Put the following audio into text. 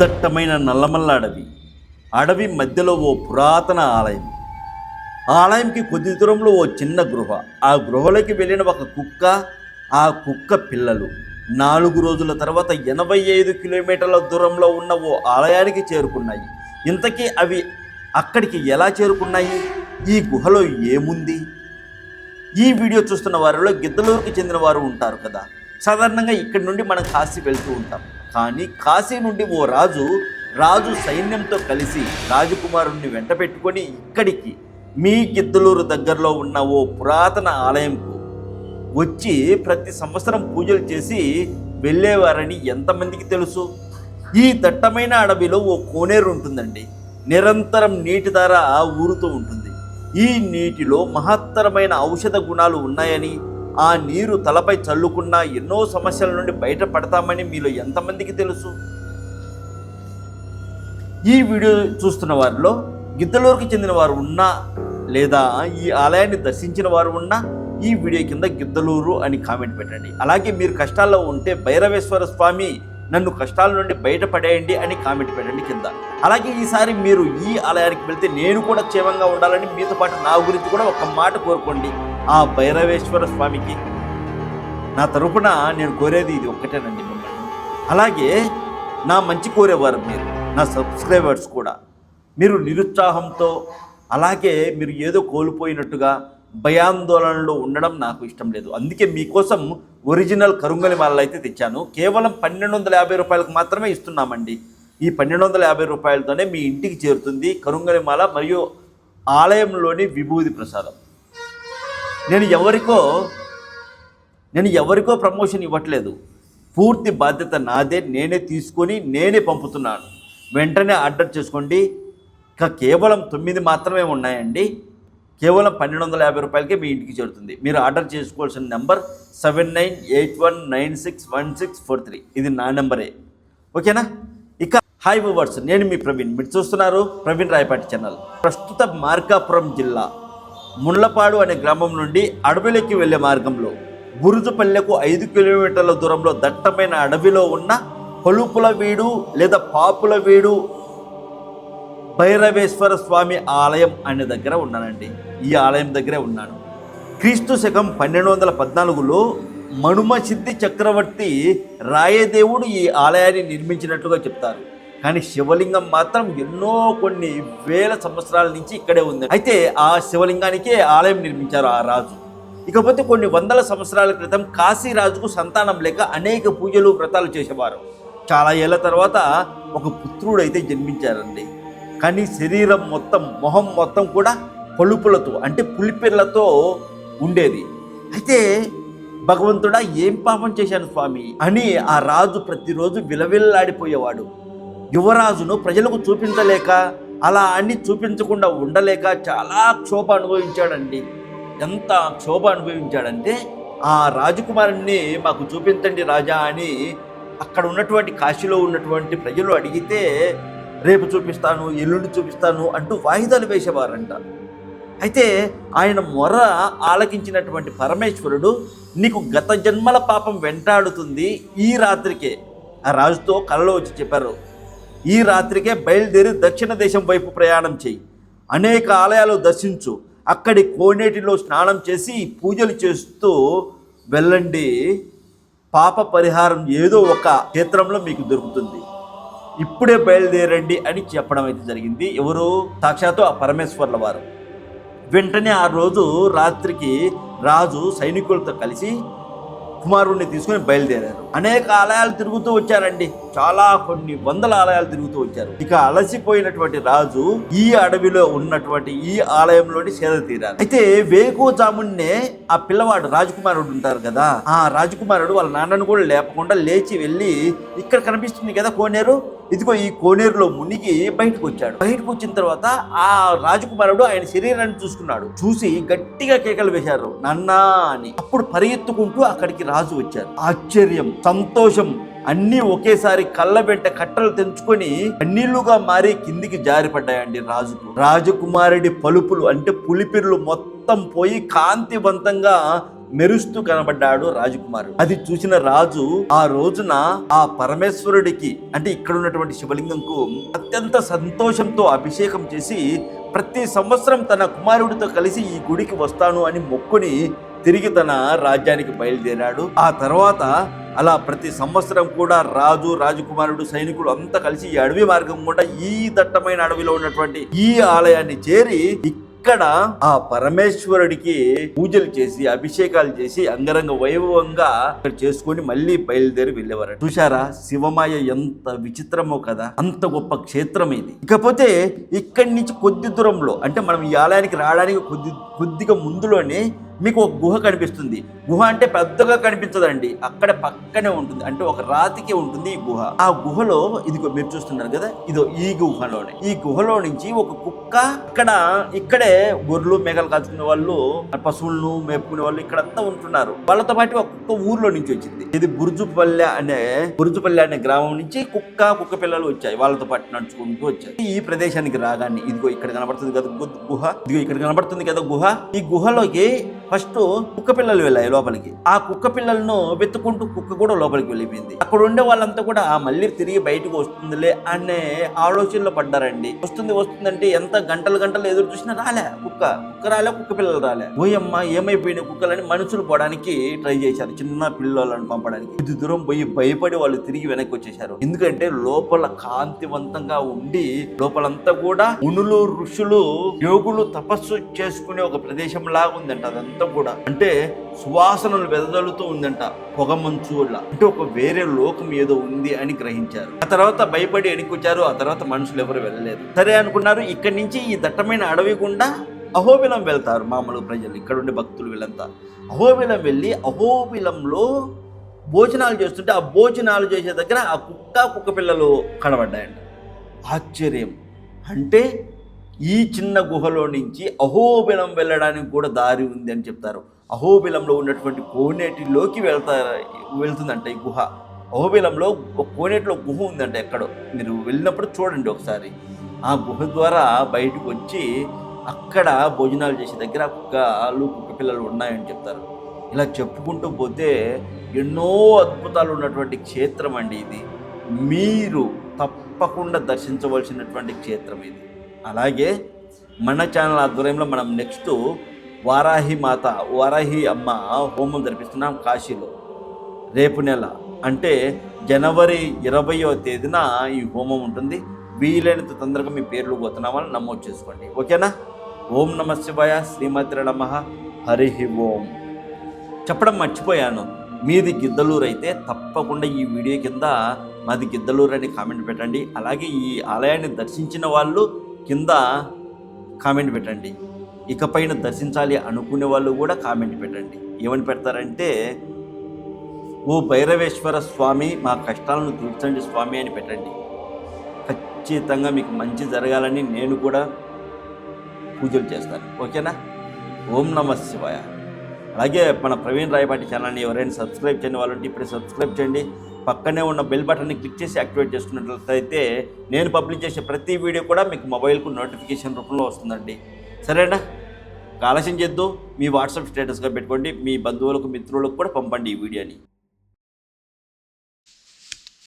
దట్టమైన నల్లమల్ల అడవి అడవి మధ్యలో ఓ పురాతన ఆలయం. ఆలయంకి కొద్ది దూరంలో ఓ చిన్న గృహ. ఆ గృహలోకి వెళ్ళిన ఒక కుక్క ఆ కుక్క పిల్లలు. నాలుగు రోజుల తర్వాత ఎనభై ఐదు కిలోమీటర్ల దూరంలో ఉన్న ఓ ఆలయానికి చేరుకున్నాయి. ఇంతకీ అవి అక్కడికి ఎలా చేరుకున్నాయి? ఈ గుహలో ఏముంది? ఈ వీడియో చూస్తున్న వారిలో గిద్దలూరుకి చెందిన వారు ఉంటారు కదా. సాధారణంగా ఇక్కడి నుండి మనం కాశీ వెళ్తూ ఉంటాం. కానీ కాశీ నుండి ఓ రాజు రాజు సైన్యంతో కలిసి రాజకుమారుణ్ణి వెంట పెట్టుకొని ఇక్కడికి మీ గిద్దలూరు దగ్గరలో ఉన్న ఓ పురాతన ఆలయంకు వచ్చి ప్రతి సంవత్సరం పూజలు చేసి వెళ్ళేవారని ఎంతమందికి తెలుసు? ఈ దట్టమైన అడవిలో ఓ కోనేరు ఉంటుందండి. నిరంతరం నీటి ధార ఊరుతూ ఉంటుంది. ఈ నీటిలో మహత్తరమైన ఔషధ గుణాలు ఉన్నాయని ఆ నీరు తలపై చల్లుకున్న ఎన్నో సమస్యల నుండి బయటపడతామని మీలో ఎంతమందికి తెలుసు? ఈ వీడియో చూస్తున్న వారిలో గిద్దలూరుకి చెందిన వారు ఉన్నా లేదా ఈ ఆలయాన్ని దర్శించిన వారు ఉన్నా ఈ వీడియో కింద గిద్దలూరు అని కామెంట్ పెట్టండి. అలాగే మీరు కష్టాల్లో ఉంటే భైరవేశ్వర స్వామి నన్ను కష్టాల నుండి బయటపడేయండి అని కామెంట్ పెట్టండి కింద. అలాగే ఈసారి మీరు ఈ ఆలయానికి వెళ్తే నేను కూడా క్షేమంగా ఉండాలని మీతో పాటు నా గురించి కూడా ఒక మాట కోరుకోండి. ఆ భైరవేశ్వర స్వామికి నా తరపున నేను కోరేది ఇది ఒక్కటేనండి. అలాగే నా మంచి కోరేవారు మీరు నా సబ్స్క్రైబర్స్ కూడా. మీరు నిరుత్సాహంతో అలాగే మీరు ఏదో కోల్పోయినట్టుగా భయాందోళనలో ఉండడం నాకు ఇష్టం లేదు. అందుకే మీకోసం ఒరిజినల్ కరుంగలి మాలలు అయితే తెచ్చాను. కేవలం పన్నెండు వందల యాభై రూపాయలకు మాత్రమే ఇస్తున్నామండి. ఈ పన్నెండు వందల యాభై రూపాయలతోనే మీ ఇంటికి చేరుతుంది కరుంగలి మాల మరియు ఆలయంలోని విభూది ప్రసాదం. నేను ఎవరికో నేను ఎవరికో ప్రమోషన్ ఇవ్వట్లేదు. పూర్తి బాధ్యత నాదే నేనే తీసుకొని నేనే పంపుతున్నాను. వెంటనే ఆర్డర్ చేసుకోండి. ఇంకా కేవలం తొమ్మిది మాత్రమే ఉన్నాయండి. కేవలం పన్నెండు వందల యాభై రూపాయలకే మీ ఇంటికి చేరుతుంది. మీరు ఆర్డర్ చేసుకోవాల్సిన number seven nine eight one nine six one six four three. ఇది నా నెంబరే. ఓకేనా? ఇక హాయ్ వర్డ్స్ నేను మీ ప్రవీణ్. మీరు చూస్తున్నారు ప్రవీణ్ రాయపాటి ఛానల్. ప్రస్తుత మార్కాపురం జిల్లా ముళ్ళపాడు అనే గ్రామం నుండి అడవిలోకి వెళ్ళే మార్గంలో బురుజుపల్లెకు ఐదు కిలోమీటర్ల దూరంలో దట్టమైన అడవిలో ఉన్న పలుపుల వీడు లేదా పాపుల వీడు భైరవేశ్వర స్వామి ఆలయం అనే దగ్గర ఉన్నానండి. ఈ ఆలయం దగ్గరే ఉన్నాను. క్రీస్తు శకం పన్నెండు వందల పద్నాలుగులో మనుమ సిద్ధి చక్రవర్తి రాయదేవుడు ఈ ఆలయాన్ని నిర్మించినట్లుగా చెప్తారు. కానీ శివలింగం మాత్రం ఎన్నో కొన్ని వేల సంవత్సరాల నుంచి ఇక్కడే ఉంది. అయితే ఆ శివలింగానికే ఆలయం నిర్మించారు ఆ రాజు. ఇకపోతే కొన్ని వందల సంవత్సరాల క్రితం కాశీరాజుకు సంతానం లేక అనేక పూజలు వ్రతాలు చేసేవారు. చాలా ఏళ్ళ తర్వాత ఒక పుత్రుడు అయితే జన్మించారండి. కానీ శరీరం మొత్తం మొహం మొత్తం కూడా పలుపులతో అంటే పులిపిర్లతో ఉండేది. అయితే భగవంతుడా ఏం పాపం చేశాను స్వామి? అని ఆ రాజు ప్రతిరోజు విలవిల్లాడిపోయేవాడు. యువరాజును ప్రజలకు చూపించలేక అలా అన్ని చూపించకుండా ఉండలేక చాలా క్షోభ అనుభవించాడండి. ఎంత క్షోభ అనుభవించాడంటే ఆ రాజకుమారుణ్ణి మాకు చూపించండి రాజా అని అక్కడ ఉన్నటువంటి కాశీలో ఉన్నటువంటి ప్రజలు అడిగితే రేపు చూపిస్తాను ఎల్లుండి చూపిస్తాను అంటూ వాయిదాలు వేసేవారంట. అయితే ఆయన మొర ఆలకించినటువంటి పరమేశ్వరుడు నీకు గత జన్మల పాపం వెంటాడుతుంది ఈ రాత్రికే ఆ రాజుతో కలలో వచ్చి చెప్పారు. ఈ రాత్రికే బయలుదేరి దక్షిణ దేశం వైపు ప్రయాణం చేయి. అనేక ఆలయాలు దర్శించు. అక్కడి కోనేటిలో స్నానం చేసి పూజలు చేస్తూ వెళ్ళండి. పాప పరిహారం ఏదో ఒక క్షేత్రంలో మీకు దొరుకుతుంది. ఇప్పుడే బయలుదేరండి అని చెప్పడం అయితే జరిగింది. ఎవరు? సాక్షాత్తు ఆ పరమేశ్వర్ల వారు. వెంటనే ఆ రోజు రాత్రికి రాజు సైనికులతో కలిసి కుమారుణ్ణి తీసుకొని బయలుదేరారు. అనేక ఆలయాలు తిరుగుతూ వచ్చారండి. చాలా కొన్ని వందల ఆలయాలు తిరుగుతూ వచ్చారు. ఇక అలసిపోయినటువంటి రాజు ఈ అడవిలో ఉన్నటువంటి ఈ ఆలయంలోని సేద తీరారు. అయితే వేకువజామున్నే ఆ పిల్లవాడు రాజకుమారుడు ఉంటారు కదా ఆ రాజకుమారుడు వాళ్ళ నాన్నను కూడా లేపకుండా లేచి వెళ్ళి ఇక్కడ కనిపిస్తుంది కదా కోనేరు? ఇదిగో ఈ కోనేరులో మునిగి బయటకు వచ్చాడు. బయటకు వచ్చిన తర్వాత ఆ రాజకుమారుడు ఆయన శరీరాన్ని చూసుకున్నాడు. చూసి గట్టిగా కేకలు వేశారు. నాన్నా అని. అప్పుడు పరిగెత్తుకుంటూ అక్కడికి రాజు వచ్చారు. ఆశ్చర్యం సంతోషం. అన్నీ ఒకేసారి కళ్ళ వెంట కట్టలు తెంచుకొని కన్నీళ్ళుగా మారి కిందికి జారిపడ్డాయండి రాజుకు. రాజకుమారుడి పలుపులు అంటే పులిపిర్లు మొత్తం పోయి కాంతివంతంగా మెరుస్తూ కనబడ్డాడు రాజకుమారుడు. అది చూసిన రాజు ఆ రోజున ఆ పరమేశ్వరుడికి అంటే ఇక్కడ ఉన్నటువంటి శివలింగంకు అత్యంత సంతోషంతో అభిషేకం చేసి ప్రతి సంవత్సరం తన కుమారుడితో కలిసి ఈ గుడికి వస్తాను అని మొక్కుని తిరిగి తన రాజ్యానికి బయలుదేరాడు. ఆ తర్వాత అలా ప్రతి సంవత్సరం కూడా రాజు రాజకుమారుడు సైనికులు అంతా కలిసి ఈ అడవి మార్గం కూడా ఈ దట్టమైన అడవిలో ఉన్నటువంటి ఈ ఆలయాన్ని చేరి ఇక్కడ ఆ పరమేశ్వరుడికి పూజలు చేసి అభిషేకాలు చేసి అంగరంగ వైభవంగా ఇక్కడ చేసుకొని మళ్ళీ బయలుదేరి వెళ్ళేవారు చూశారా? శివమాయ ఎంత విచిత్రమో కదా! అంత గొప్ప క్షేత్రం ఇది. ఇకపోతే ఇక్కడి నుంచి కొద్ది దూరంలో అంటే మనం ఈ ఆలయానికి రావడానికి కొద్ది కొద్దిగా ముందులోనే మీకు ఒక గుహ కనిపిస్తుంది. గుహ అంటే పెద్దగా కనిపించదండి. అక్కడ పక్కనే ఉంటుంది. అంటే ఒక రాతికి ఉంటుంది ఈ గుహ. ఆ గుహలో ఇదిగో మీరు చూస్తున్నారు కదా ఇదో ఈ గుహలోనే. ఈ గుహలో నుంచి ఒక కుక్క ఇక్కడ ఇక్కడే గొర్రెలు మేకలు కాచుకునే వాళ్ళు పశువులను మేపుకునే వాళ్ళు ఇక్కడంతా ఉంటున్నారు. వాళ్ళతో పాటు ఒక ఒక్క ఊర్లో నుంచి వచ్చింది. ఇది బుర్జుపల్లె అనే బుర్జుపల్లె అనే గ్రామం నుంచి కుక్క కుక్క పిల్లలు వచ్చాయి. వాళ్ళతో పాటు నడుచుకుంటూ వచ్చాయి. ఈ ప్రదేశానికి రాగానే ఇదిగో ఇక్కడ కనబడుతుంది కదా గుహ. ఇదిగో ఇక్కడ కనబడుతుంది కదా గుహ. ఈ గుహలోకి ఫస్ట్ కుక్క పిల్లలు వెళ్ళాయి లోపలికి. ఆ కుక్క పిల్లలను వెతుకుంటూ కుక్క కూడా లోపలికి వెళ్ళిపోయింది. అక్కడ ఉండే వాళ్ళంతా కూడా మళ్ళీ తిరిగి బయటకు వస్తుందిలే అనే ఆలోచనలో పడ్డారండి. వస్తుంది వస్తుందంటే ఎంత గంటలు గంటలు ఎదురు చూసినా రాలే కుక్క. కుక్క రాలే కుక్క పిల్లలు రాలే. ఓయమ్మ ఏమైపోయినాయి కుక్కలని మనుషులు పోవడానికి ట్రై చేశారు. చిన్న పిల్లలను పంపడానికి. ఇది దూరం పోయి భయపడి వాళ్ళు తిరిగి వెనక్కి వచ్చేసారు ఎందుకంటే లోపల కాంతివంతంగా ఉండి లోపలంతా కూడా మునులు ఋషులు యోగులు తపస్సు చేసుకునే ఒక ప్రదేశం లాగా ఉందంట అదంతా కూడా. అంటే సువాసనలు వెదజల్లుతూ ఉందంట పొగ మంచు వల్ల అంటే ఒక వేరే లోకం ఏదో ఉంది అని గ్రహించారు. ఆ తర్వాత భయపడి ఎనికొచ్చారు ఆ తర్వాత మనుషులు ఎవరు వెళ్ళలేదు. సరే అనుకున్నారు. ఇక్కడి నుంచి ఈ దట్టమైన అడవి గుండా అహోబిలం వెళ్తారు మామూలు ప్రజలు. ఇక్కడ ఉండే భక్తులు వీళ్ళంతా. అహోబిలం వెళ్ళి అహోబిలంలో భోజనాలు చేస్తుంటే ఆ భోజనాలు చేసే దగ్గర ఆ కుక్క కుక్క పిల్లలు కనబడ్డాయండి ఆశ్చర్యం. అంటే ఈ చిన్న గుహలో నుంచి అహోబిలం వెళ్ళడానికి కూడా దారి ఉంది అని చెప్తారు. అహోబిలంలో ఉన్నటువంటి కోనేటిలోకి వెళ్తా వెళ్తుందంట ఈ గుహ. అహోబిలంలో కోనేటిలో గుహ ఉందంట ఎక్కడో. మీరు వెళ్ళినప్పుడు చూడండి ఒకసారి. ఆ గుహ ద్వారా బయటకు వచ్చి అక్కడ భోజనాలు చేసే దగ్గర కుక్కలు కుక్క పిల్లలు ఉన్నాయని చెప్తారు. ఇలా చెప్పుకుంటూ పోతే ఎన్నో అద్భుతాలు ఉన్నటువంటి క్షేత్రం అండి ఇది. మీరు తప్పకుండా దర్శించవలసినటువంటి క్షేత్రం ఇది. అలాగే మన ఛానల్ ఆధ్వర్యంలో మనం నెక్స్ట్ వారాహి మాత వారాహి అమ్మ హోమం జరిపిస్తున్నాం కాశీలో. రేపు నెల అంటే జనవరి ఇరవయో తేదీన ఈ హోమం ఉంటుంది. వీలైనంత తొందరగా మీ పేర్లు పోతున్నామని నమోదు చేసుకోండి. ఓకేనా? ఓం నమ శివాయ శ్రీమతి నమ. హరి ఓం. చెప్పడం మర్చిపోయాను. మీది గిద్దలూరు అయితే తప్పకుండా ఈ వీడియో కింద మాది గిద్దలూరు అని కామెంట్ పెట్టండి. అలాగే ఈ ఆలయాన్ని దర్శించిన వాళ్ళు కింద కామెంట్ పెట్టండి. ఇకపైన దర్శించాలి అనుకునే వాళ్ళు కూడా కామెంట్ పెట్టండి. ఏమని పెడతారంటే ఓ భైరవేశ్వర స్వామి మా కష్టాలను తీర్చండి స్వామి అని పెట్టండి. ఖచ్చితంగా మీకు మంచి జరగాలని నేను కూడా పూజలు చేస్తాను ఓకేనా? ఓం నమ శివాయ. అలాగే మన ప్రవీణ్ రాయపాటి ఛానల్ని ఎవరైనా సబ్స్క్రైబ్ చేయని వాళ్ళు ఉంటే ఇప్పుడే సబ్స్క్రైబ్ చేయండి. పక్కనే ఉన్న బెల్ బటన్ని క్లిక్ చేసి యాక్టివేట్ చేసుకున్నట్లయితే నేను పబ్లిష్ చేసే ప్రతి వీడియో కూడా మీకు మొబైల్కు నోటిఫికేషన్ రూపంలో వస్తుందండి. సరేనా? ఆలస్యం చేద్దు. మీ వాట్సాప్ స్టేటస్గా పెట్టుకోండి. మీ బంధువులకు మిత్రులకు కూడా పంపండి ఈ వీడియోని.